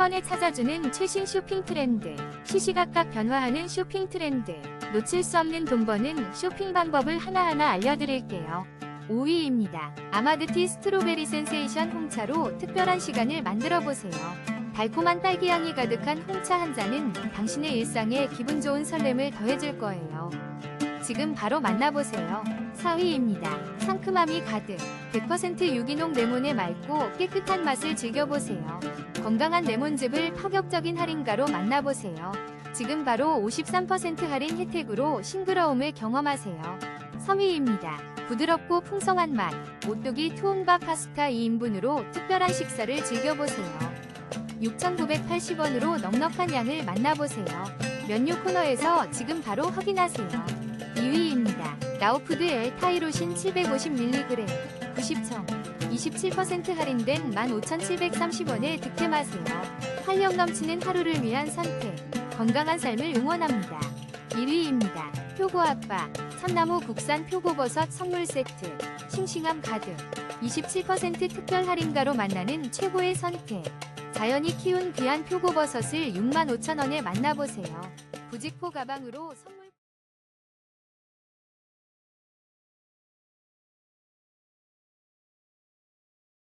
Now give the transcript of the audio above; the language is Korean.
번에 찾아주는 최신 쇼핑 트렌드, 시시각각 변화하는 쇼핑 트렌드, 놓칠 수 없는 돈 버는 쇼핑 방법을 하나하나 알려드릴게요. 5위입니다. 아마드티 스트로베리 센세이션 홍차로 특별한 시간을 만들어 보세요. 달콤한 딸기향이 가득한 홍차 한 잔은 당신의 일상에 기분 좋은 설렘을 더해줄 거예요. 지금 바로 만나보세요. 4위입니다. 상큼함이 가득 100% 유기농 레몬의 맑고 깨끗한 맛을 즐겨보세요. 건강한 레몬즙을 파격적인 할인가로 만나보세요. 지금 바로 53% 할인 혜택으로 싱그러움을 경험하세요. 3위입니다. 부드럽고 풍성한 맛, 오뚜기 투움바 파스타 2인분으로 특별한 식사를 즐겨보세요. 6,980원으로 넉넉한 양을 만나보세요. 면류 코너에서 지금 바로 확인하세요. 2위입니다. 나우푸드 엘 타이로신 750mg 90청 27% 할인된 15,730원에 득템하세요. 활력 넘치는 하루를 위한 선택 건강한 삶을 응원합니다. 1위입니다. 표고아빠 참나무 국산 표고버섯 선물 세트 싱싱함 가득 27% 특별 할인가로 만나는 최고의 선택 자연이 키운 귀한 표고버섯을 65,000원에 만나보세요. 부직포 가방으로 선물